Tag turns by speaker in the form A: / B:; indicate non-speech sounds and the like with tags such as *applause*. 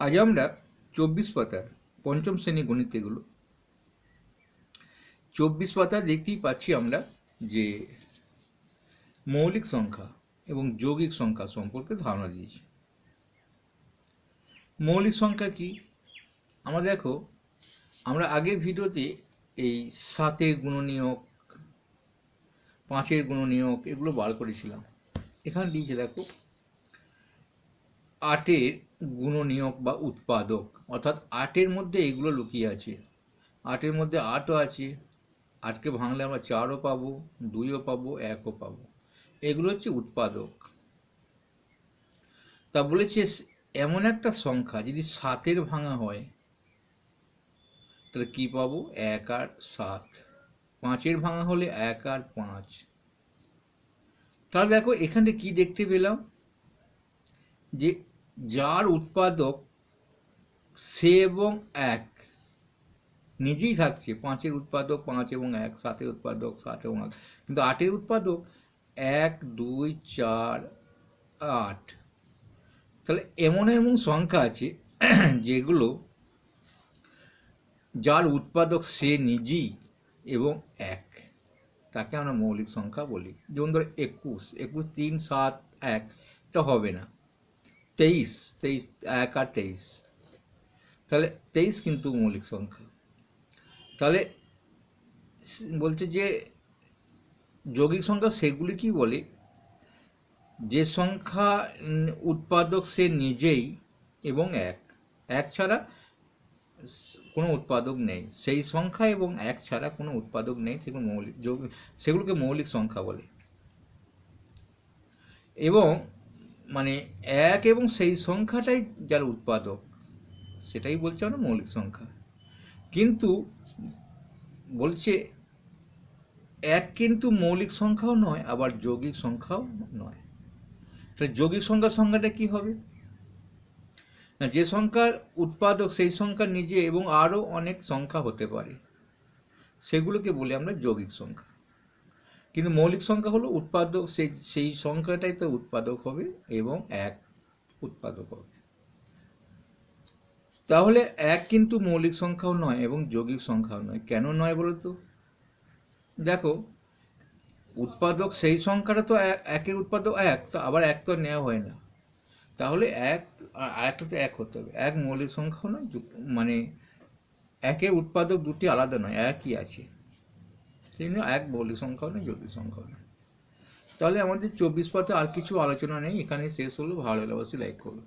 A: আজ আমরা চব্বিশ পাতার পঞ্চম শ্রেণি গণিত এগুলো চব্বিশ পাতা দেখতেই পাচ্ছি আমরা যে মৌলিক সংখ্যা এবং যৌগিক সংখ্যা সম্পর্কে ধারণা দিয়েছি। মৌলিক সংখ্যা কি? আমরা দেখো, আমরা আগের ভিডিওতে এই সাতের গুণনীয়ক, পাঁচের গুণনীয়ক এগুলো বার করেছিলাম। এখানে দিয়েছে দেখো আটের গুণনীয়ক বা উৎপাদক। অর্থাৎ আটের মধ্যে এগুলো লুকিয়ে আছে। আটের মধ্যে আটও আছে। আটকে ভাঙলে আমরা চারও পাবো, দুইও পাবো, একও পাবো। এগুলো হচ্ছে উৎপাদক। তা বলেছে এমন একটা সংখ্যা যদি সাতের ভাঙা হয়, তাহলে কি পাবো? এক আর সাত। পাঁচের ভাঙা হলে এক আর পাঁচ। তাহলে দেখো, এখানে কি দেখতে পেলাম? যে যার উৎপাদক সে এবং এক। নিজেই থাকছে, পাঁচের উৎপাদক, পাঁচ এবং এক, সাতের উৎপাদক, সাত এবং এক কিন্তু আটের উৎপাদক এক, দুই, চার, আট। তাহলে এমন এমন সংখ্যা আছে *clears throat* যেগুলো যার উৎপাদক সে নিজেই এবং এক। তাকে আমরা মৌলিক সংখ্যা বলি। যেমন ধর একুশ একুশ, তিন, সাত, এক, এটা হবে না। তেইশ তেইশ, এক আর তেইশ। তাহলে তেইশ কিন্তু মৌলিক সংখ্যা। তাহলে বলছে যে যৌগিক সংখ্যা সেগুলি কি বলে? যে সংখ্যা উৎপাদক সে নিজেই এবং এক। এক ছাড়া কোনো উৎপাদক নেই। সেই সংখ্যা এবং এক ছাড়া কোনো উৎপাদক নেই সেগুলো মৌলিক সেগুলোকে মৌলিক সংখ্যা বলে। এবং মানে এক এবং সেই সংখ্যাটাই যার উৎপাদক, সেটাই বলছে আমরা মৌলিক সংখ্যা। কিন্তু বলছে এক কিন্তু মৌলিক সংখ্যাও নয়, আবার যৌগিক সংখ্যাও নয়। তাহলে যৌগিক সংখ্যার সংখ্যাটা কি হবে? না, যে সংখ্যার উৎপাদক সেই সংখ্যা নিজে এবং আরও অনেক সংখ্যা হতে পারে। সেগুলোকে বলি আমরা যৌগিক সংখ্যা। কিন্তু মৌলিক সংখ্যা হলো উৎপাদক সেই সেই সংখ্যাটাই তো উৎপাদক হবে এবং এক উৎপাদক হবে। তাহলে এক কিন্তু মৌলিক সংখ্যাও নয় এবং যৌগিক সংখ্যাও নয়। কেন নয় বলো তো? দেখো, উৎপাদক সেই সংখ্যাটা তো একের উৎপাদক এক, তো আবার এক তো নেওয়া হয় না। তাহলে এক তো এক হতে হবে। এক মৌলিক সংখ্যাও নয় মানে একের উৎপাদক দুটি আলাদা নয়, একই আছে। জন্য এক বলি সংখ্যা নয় যৌগিক সংখ্যা হলে। তাহলে আমাদের চব্বিশ পাতে আর কিছু আলোচনা নেই এখানে শেষ হলো। ভালো লাগলে অবশ্যই লাইক করবে